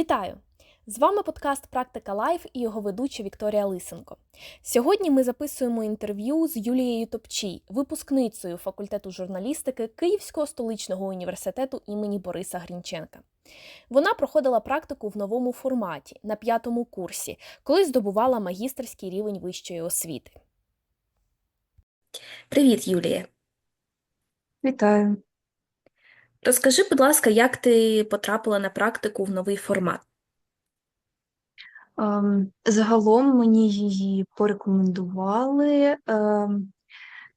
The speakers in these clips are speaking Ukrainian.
Вітаю! З вами подкаст Практика Лайф і його ведуча Вікторія Лисенко. Сьогодні ми записуємо інтерв'ю з Юлією Топчій, випускницею факультету журналістики Київського столичного університету імені Бориса Грінченка. Вона проходила практику в новому форматі на п'ятому курсі, коли здобувала магістерський рівень вищої освіти. Привіт, Юлія! Вітаю. Розкажи, будь ласка, як ти потрапила на практику в новий формат? Ем, Загалом мені її порекомендували. Ем,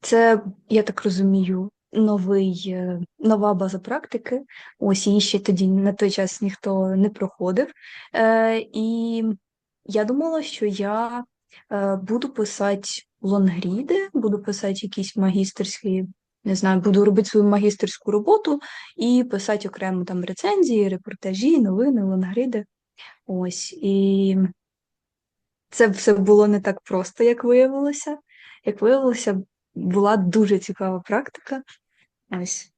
Це, я так розумію, новий, е, нова база практики. Ось її ще тоді на той час ніхто не проходив. Е, І я думала, що я е, буду писати лонгріди, буду писати якісь магістерські, не знаю, буду робити свою магістерську роботу і писати окремо там рецензії, репортажі, новини, лонгриди. Ось, і це все було не так просто, як виявилося. Як виявилося, була дуже цікава практика. Ось.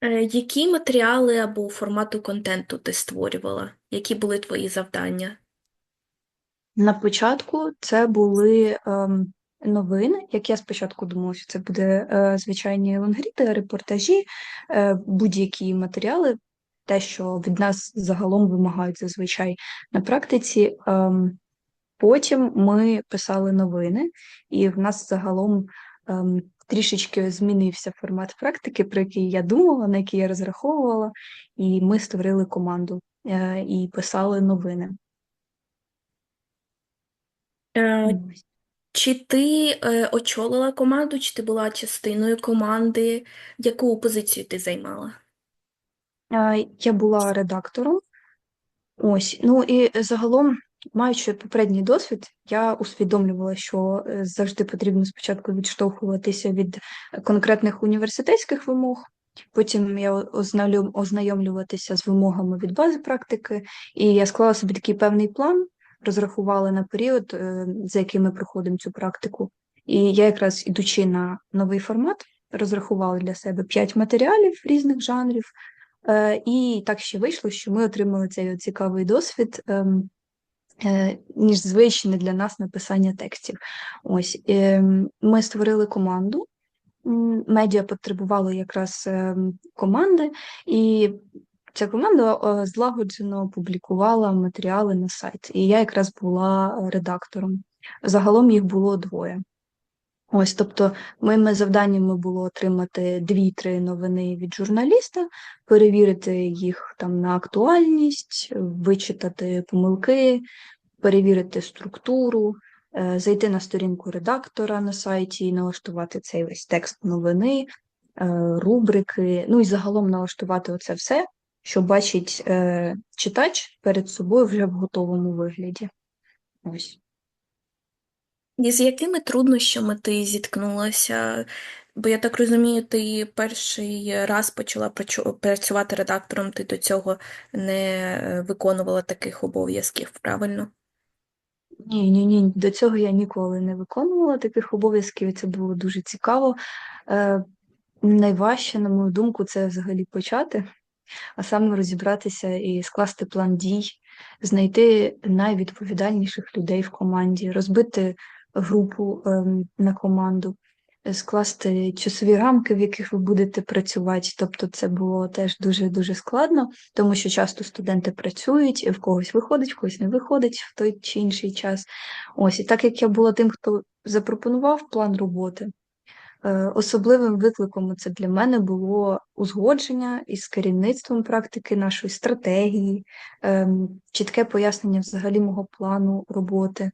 Е, Які матеріали або формату контенту ти створювала? Які були твої завдання? На початку це були ем, новини, як я спочатку думала, що це буде е, звичайні лонгріди, репортажі, е, будь-які матеріали, те, що від нас загалом вимагають зазвичай на практиці. Ем, потім ми писали новини, і в нас загалом ем, трішечки змінився формат практики, про який я думала, на який я розраховувала, і ми створили команду е, і писали новини. Чи ти е, очолила команду, чи ти була частиною команди? Яку позицію ти займала? Я була редактором. Ось, ну і загалом, маючи попередній досвід, я усвідомлювала, що е, завжди потрібно спочатку відштовхуватися від конкретних університетських вимог. Потім я ознайом- ознайомлюватися з вимогами від бази практики, і я склала собі такий певний план, розрахувала на період, е, за яким ми проходимо цю практику. І я якраз ідучи на новий формат, розрахувала для себе п'ять матеріалів різних жанрів. Е, І так ще вийшло, що ми отримали цей цікавий досвід, ем, е, ніж звичне для нас написання текстів. Ось ем, ми створили команду. Медіа потребувало якраз ем, команди, і ця команда е, злагоджено публікувала матеріали на сайт. І я якраз була редактором. Загалом їх було двоє. Ось, тобто, моїми завданнями було отримати дві-три новини від журналіста, перевірити їх там на актуальність, вичитати помилки, перевірити структуру, е, зайти на сторінку редактора на сайті і налаштувати цей весь текст новини, е, рубрики, ну і загалом налаштувати оце все, що бачить е, читач перед собою вже в готовому вигляді. Ось. І з якими труднощами ти зіткнулася? Бо я так розумію, ти перший раз почала працювати редактором, ти до цього не е, виконувала таких обов'язків, правильно? Ні, ні, ні, до цього я ніколи не виконувала таких обов'язків, і це було дуже цікаво. Е, найважче, на мою думку, це взагалі почати, а саме розібратися і скласти план дій, знайти найвідповідальніших людей в команді, розбити групу ем, на команду, е, скласти часові рамки, в яких ви будете працювати. Тобто це було теж дуже-дуже складно, тому що часто студенти працюють, в когось виходить, в когось не виходить в той чи інший час. Ось, і так як я була тим, хто запропонував план роботи, особливим викликом це для мене було узгодження із керівництвом практики нашої стратегії, ем, чітке пояснення взагалі мого плану роботи.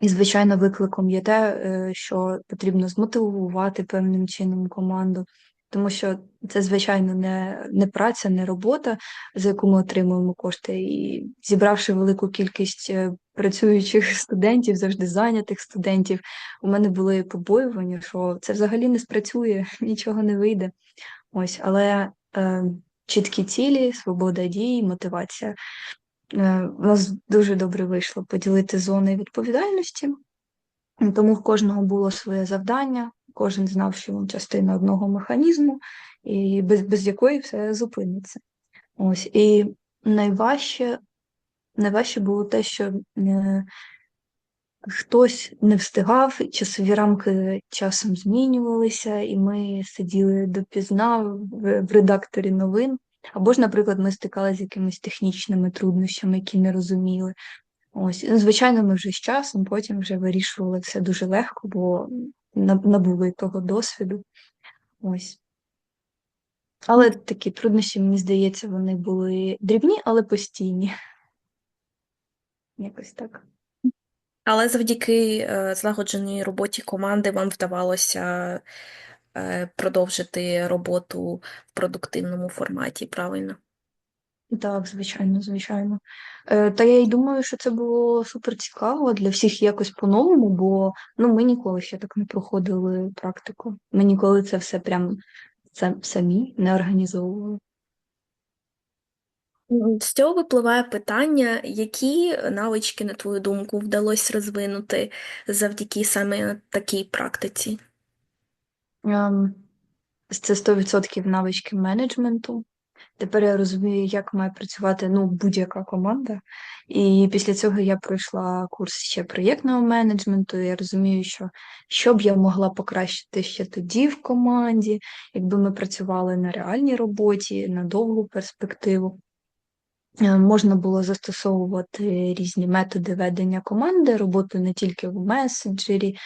І, звичайно, викликом є те, е, що потрібно змотивувати певним чином команду, тому що це, звичайно, не, не праця, не робота, за яку ми отримуємо кошти. І зібравши велику кількість е, працюючих студентів, завжди зайнятих студентів, у мене були побоювання, що це взагалі не спрацює, нічого не вийде. Ось, але е, чіткі цілі, свобода дій, мотивація. Е, У нас дуже добре вийшло поділити зони відповідальності, тому в кожного було своє завдання, кожен знав, що він частина одного механізму, і без, без якої все зупиниться. Ось і найважче, найважче було те, що е, хтось не встигав, часові рамки часом змінювалися, і ми сиділи допізна в, в редакторі новин. Або ж, наприклад, ми стикалися з якимись технічними труднощами, які не розуміли. Ось, звичайно, ми вже з часом потім вже вирішували все дуже легко, бо набули того досвіду. Ось. Але такі труднощі, мені здається, вони були дрібні, але постійні. Якось так. Але завдяки е, злагодженій роботі команди вам вдавалося е, продовжити роботу в продуктивному форматі, правильно? Так, звичайно, звичайно. Е, Та я й думаю, що це було супер цікаво для всіх якось по-новому, бо ну, ми ніколи ще так не проходили практику. Ми ніколи це все прям сам- самі не організовували. М, З цього випливає питання, які навички, на твою думку, вдалося розвинути завдяки саме такій практиці? Ем, Це 100% навички менеджменту. Тепер я розумію, як має працювати ну, будь-яка команда. І після цього я пройшла курс ще проєктного менеджменту. Я розумію, що що б я могла покращити ще тоді в команді, якби ми працювали на реальній роботі, на довгу перспективу. Е, Можна було застосовувати різні методи ведення команди, роботу не тільки в месенджері,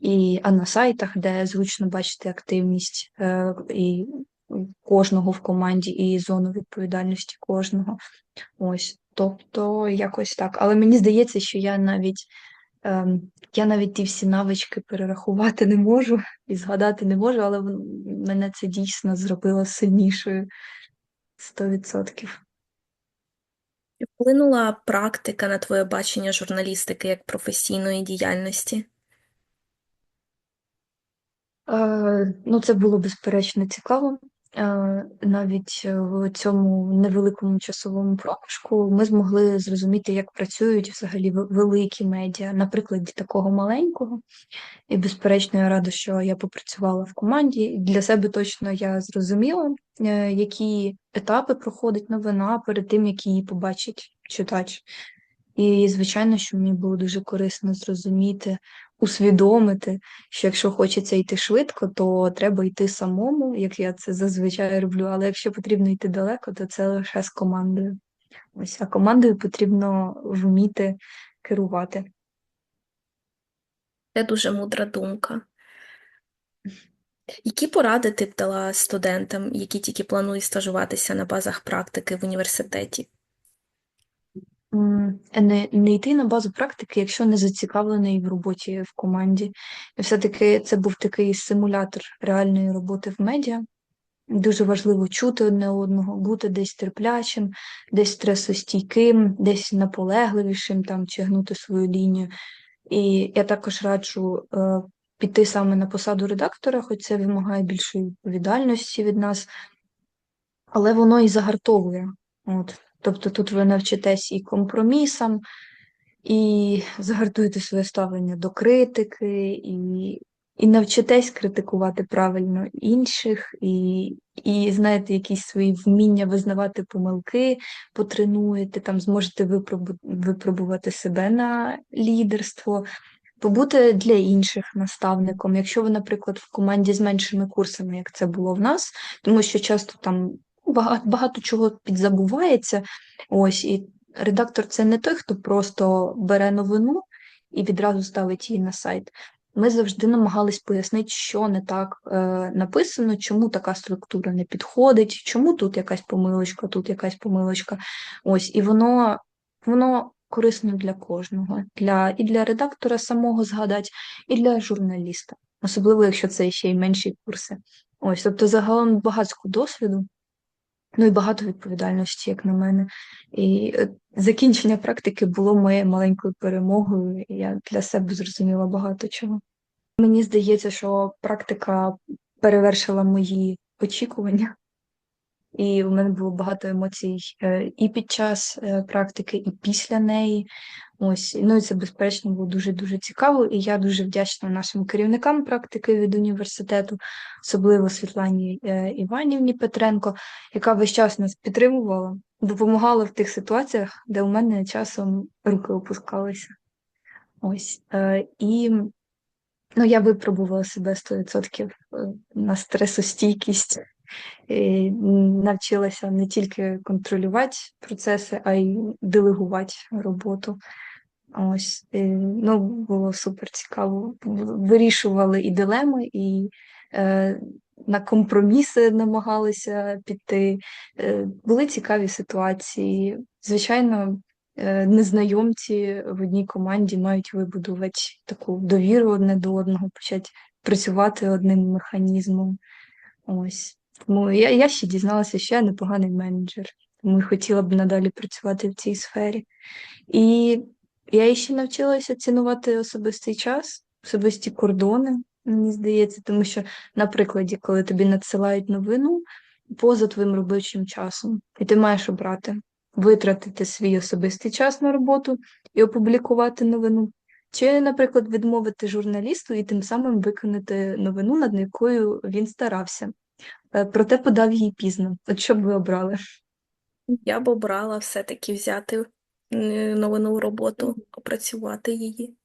і, а на сайтах, де зручно бачити активність е, і кожного в команді, і зону відповідальності кожного. Ось, тобто, якось так. Але мені здається, що я навіть ем, я навіть ті всі навички перерахувати не можу і згадати не можу, але мене це дійсно зробило сильнішою 100%. Вплинула практика на твоє бачення журналістики як професійної діяльності? Е, Ну, це було безперечно цікаво. Е, Навіть в цьому невеликому часовому проміжку ми змогли зрозуміти, як працюють взагалі великі медіа, на прикладі такого маленького. І, безперечно, я рада, що я попрацювала в команді. Для себе точно я зрозуміла, е, які етапи проходить новина перед тим, як її побачить читач. І, звичайно, що мені було дуже корисно зрозуміти, усвідомити, що якщо хочеться йти швидко, то треба йти самому, як я це зазвичай роблю. Але якщо потрібно йти далеко, то це лише з командою. Ось, а командою потрібно вміти керувати. Це дуже мудра думка. Які поради ти б дала студентам, які тільки планують стажуватися на базах практики в університеті? Не, не йти на базу практики, якщо не зацікавлений в роботі в команді. Все-таки це був такий симулятор реальної роботи в медіа. Дуже важливо чути одне одного, бути десь терплячим, десь стресостійким, десь наполегливішим, там, чи гнути свою лінію. І я також раджу е, піти саме на посаду редактора, хоч це вимагає більшої відповідальності від нас, але воно і загартовує. От. Тобто тут ви навчитесь і компромісам, і загартуєте своє ставлення до критики, і, і навчитесь критикувати правильно інших, і, і знаєте, якісь свої вміння визнавати помилки, потренуєте, там зможете випробу- випробувати себе на лідерство. Побути для інших наставником, якщо ви, наприклад, в команді з меншими курсами, як це було в нас, тому що часто там багато, багато чого підзабувається. Ось і редактор це не той, хто просто бере новину і відразу ставить її на сайт. Ми завжди намагались пояснити, що не так е, написано, чому така структура не підходить, чому тут якась помилочка, тут якась помилочка. Ось, і воно, воно корисно для кожного, для, і для редактора самого згадати, і для журналіста, особливо якщо це ще й менші курси. Ось, тобто загалом багатську досвіду. Ну і багато відповідальності, як на мене. І е, закінчення практики було моєю маленькою перемогою, і я для себе зрозуміла багато чого. Мені здається, що практика перевершила мої очікування, і у мене було багато емоцій е, і під час е, практики, і після неї. Ось, ну і це безперечно було дуже-дуже цікаво, і я дуже вдячна нашим керівникам практики від університету, особливо Світлані е, Іванівні Петренко, яка весь час нас підтримувала, допомагала в тих ситуаціях, де у мене часом руки опускалися. Ось. І ну, я випробувала себе 100% е, на стресостійкість. І навчилася не тільки контролювати процеси, а й делегувати роботу. Ось, ну, було супер цікаво. Вирішували і дилеми, і е, на компроміси намагалися піти. Е, були цікаві ситуації. Звичайно, е, незнайомці в одній команді мають вибудувати таку довіру одне до одного, почати працювати одним механізмом. Ось. Тому я, я ще дізналася, що я непоганий менеджер, тому хотіла б надалі працювати в цій сфері. І я ще навчилася цінувати особистий час, особисті кордони, мені здається, тому що, на прикладі, коли тобі надсилають новину поза твоїм робочим часом, і ти маєш обрати витратити свій особистий час на роботу і опублікувати новину, чи, наприклад, відмовити журналісту і тим самим виконати новину, над якою він старався. Е, Проте подав її пізно. От що б ви обрали? Я б обрала все-таки взяти новину роботу, опрацювати її.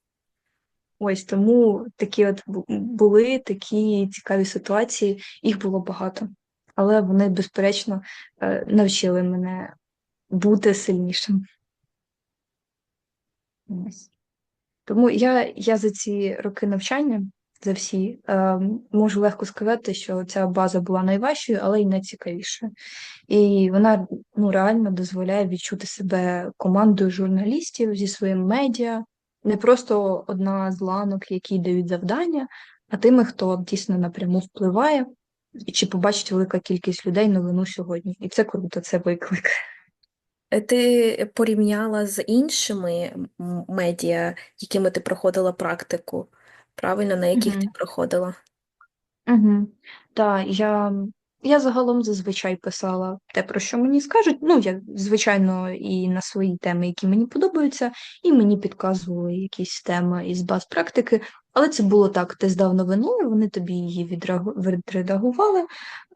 Ось тому такі от були такі цікаві ситуації, їх було багато, але вони, безперечно, е, навчили мене бути сильнішим. Тому я, я за ці роки навчання, за всі, е, можу легко сказати, що ця база була найважчою, але й найцікавішою. І вона ну, реально дозволяє відчути себе командою журналістів зі своїм медіа, не просто одна з ланок, які дають завдання, а тими, хто дійсно напряму впливає, чи побачить велика кількість людей новину сьогодні. І це круто, це виклик. Е, Ти порівняла з іншими медіа, якими ти проходила практику, правильно, на яких ти Мгм. проходила? Угу. Так, я, я загалом зазвичай писала те, про що мені скажуть. Ну, я, звичайно, і на свої теми, які мені подобаються, і мені підказували якісь теми із баз практики. Але це було так: ти здав новину, і вони тобі її відредагували,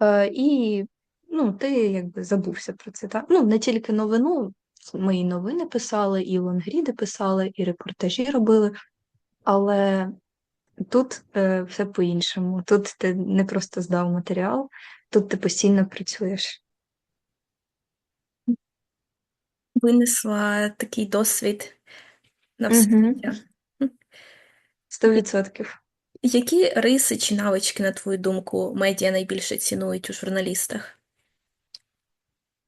е, і ну, ти якби забувся про це. Так? Ну, не тільки новину, ми і новини писали, і лонгріди писали, і репортажі робили. Але Тут е, все по-іншому. Тут ти не просто здав матеріал, тут ти постійно працюєш. Винесла такий досвід на все. Сто відсотків. Які риси чи навички, на твою думку, медіа найбільше цінують у журналістах?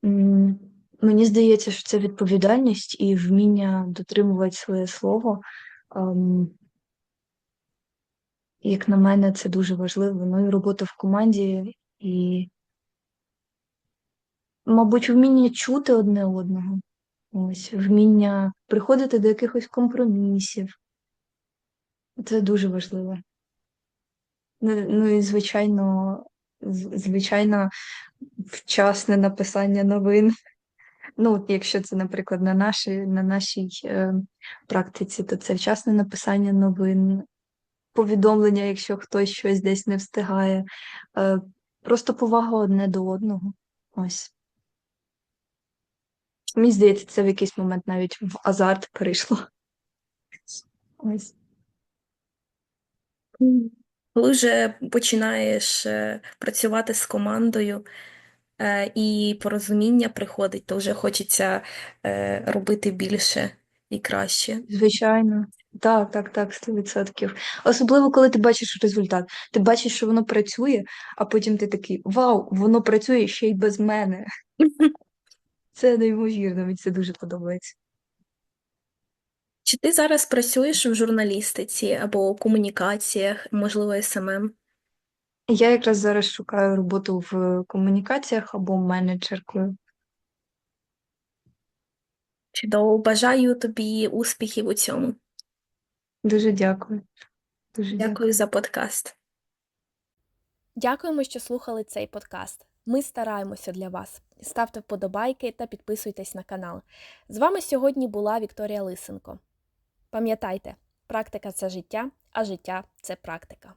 М, Мені здається, що це відповідальність і вміння дотримувати своє слово. Ем, Як на мене, це дуже важливо. Ну і робота в команді, і, мабуть, вміння чути одне одного. Ось, вміння приходити до якихось компромісів. Це дуже важливо. Ну, ну і звичайно, звичайно, вчасне написання новин. Ну, якщо це, наприклад, на нашій, на нашій е, практиці, то це вчасне написання новин, повідомлення, якщо хтось щось десь не встигає, е, просто повага одне до одного. Ось. Мені здається, це в якийсь момент навіть в азарт перейшло. Ось. Коли вже починаєш е, працювати з командою е, і порозуміння приходить, то вже хочеться робити більше і краще. Звичайно. Так, так, так, 100%. Особливо, коли ти бачиш результат. Ти бачиш, що воно працює, а потім ти такий: Вау, воно працює ще й без мене. Це неймовірно, мені це дуже подобається. Чи ти зараз працюєш в журналістиці або комунікаціях, можливо, СММ? Я якраз зараз шукаю роботу в комунікаціях або менеджеркою. Чудово, бажаю тобі успіхів у цьому. Дуже дякую. Дуже дякую. Дякую за подкаст. Дякуємо, що слухали цей подкаст. Ми стараємося для вас. Ставте вподобайки та підписуйтесь на канал. З вами сьогодні була Вікторія Лисенко. Пам'ятайте, практика це життя, а життя це практика.